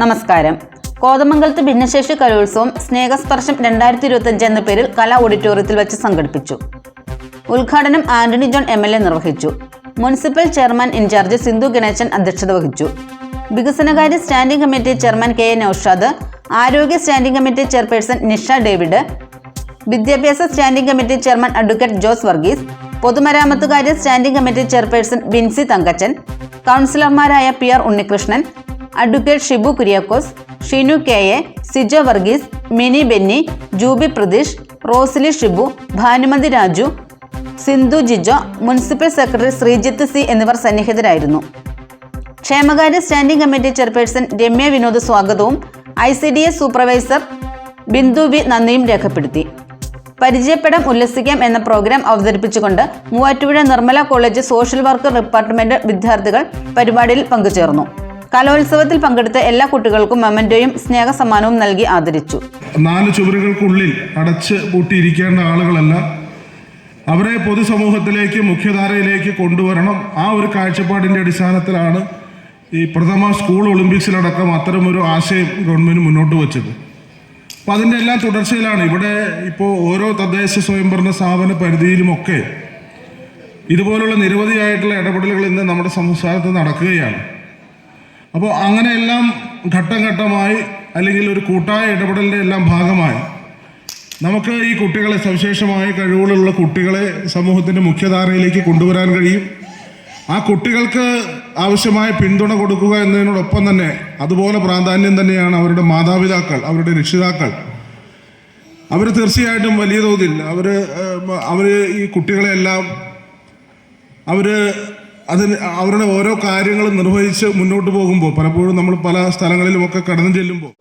നമസ്കാരം. കോതമംഗലത്ത് ഭിന്നശേഷി കലോത്സവം സ്നേഹസ്പർശം രണ്ടായിരത്തി ഇരുപത്തഞ്ച് എന്ന പേരിൽ കലാ ഓഡിറ്റോറിയത്തിൽ വെച്ച് സംഘടിപ്പിച്ചു. ഉദ്ഘാടനം Antony John M L A നിർവഹിച്ചു. Municipal chairman in charge Sindhu Ganeshan അധ്യക്ഷത വഹിച്ചു. വികസനകാര്യ standing committee chairman K A Naushad ആരോഗ്യ standing committee chairperson Nisha David വിദ്യാഭ്യാസ standing committee chairman advocate Jose Varghese പൊതുമരാമത്തുകാര്യ standing committee chairperson Binsy Thankachan കൗൺസിലർമാരായ P R Unnikrishnan advocate Shibu Kuriakose Shinu K A Sija Varghese Mini Benny Jubi Pratheesh Rosly Shibu Bhanumathi Raju Sindhu Jijo municipal secretary Sreejith C എന്നിവർ സന്നിഹിതരായിരുന്നു. ക്ഷേമകാര്യ standing committee chairperson Ramya Vinod സ്വാഗതവും I C D S supervisor Bindu V നന്ദിയും രേഖപ്പെടുത്തി. പരിചയപ്പെടം ഉല്ലസിക്കാം എന്ന programme അവതരിപ്പിച്ചുകൊണ്ട് Muvattupuzha Nirmala college social work department വിദ്യാർത്ഥികൾ പരിപാടിയിൽ പങ്കുചേർന്നു. കലോത്സവത്തിൽ പങ്കെടുത്ത എല്ലാ കുട്ടികൾക്കും മെമന്റോയും സ്നേഹ സമ്മാനവും നൽകി ആദരിച്ചു. നാല് ചുവരുകൾക്കുള്ളിൽ അടച്ച് പൂട്ടിയിരിക്കേണ്ട ആളുകളല്ല അവരെ പൊതുസമൂഹത്തിലേക്ക് മുഖ്യധാരയിലേക്ക് കൊണ്ടുവരണം. ആ ഒരു കാഴ്ചപ്പാടിന്റെ അടിസ്ഥാനത്തിലാണ് ഈ പ്രഥമ സ്കൂൾ ഒളിമ്പിക്സിലടക്കം അത്തരമൊരു ആശയം ഗവൺമെന്റ് മുന്നോട്ട് വച്ചത്. അപ്പം അതിന്റെ എല്ലാം തുടർച്ചയിലാണ് ഇവിടെ ഇപ്പോൾ ഓരോ തദ്ദേശ സ്വയംഭരണ സ്ഥാപന പരിധിയിലുമൊക്കെ ഇതുപോലുള്ള നിരവധിയായിട്ടുള്ള ഇടപെടലുകൾ ഇന്ന് നമ്മുടെ സംസ്ഥാനത്ത് നടക്കുകയാണ്. അപ്പോൾ അങ്ങനെയെല്ലാം ഘട്ടം ഘട്ടമായി അല്ലെങ്കിൽ ഒരു കൂട്ടായ ഇടപെടലിന്റെ എല്ലാം ഭാഗമായി നമുക്ക് ഈ കുട്ടികളെ സവിശേഷമായ കഴിവുകളുള്ള കുട്ടികളെ സമൂഹത്തിന്റെ മുഖ്യധാരയിലേക്ക് കൊണ്ടുവരാൻ കഴിയും. ആ കുട്ടികൾക്ക് ആവശ്യമായ പിന്തുണ കൊടുക്കുക എന്നതിനോടൊപ്പം തന്നെ അതുപോലെ പ്രാധാന്യം തന്നെയാണ് അവരുടെ മാതാപിതാക്കൾ അവരുടെ രക്ഷിതാക്കൾ. അവർ തീർച്ചയായിട്ടും വലിയ തോതിൽ അവർ അവർ ഈ കുട്ടികളെല്ലാം അവർ അതിന് അവരുടെ ഓരോ കാര്യങ്ങളും നിർവഹിച്ച് മുന്നോട്ട് പോകുമ്പോൾ പലപ്പോഴും നമ്മൾ പല സ്ഥലങ്ങളിലുമൊക്കെ കടന്നു ചെല്ലുമ്പോൾ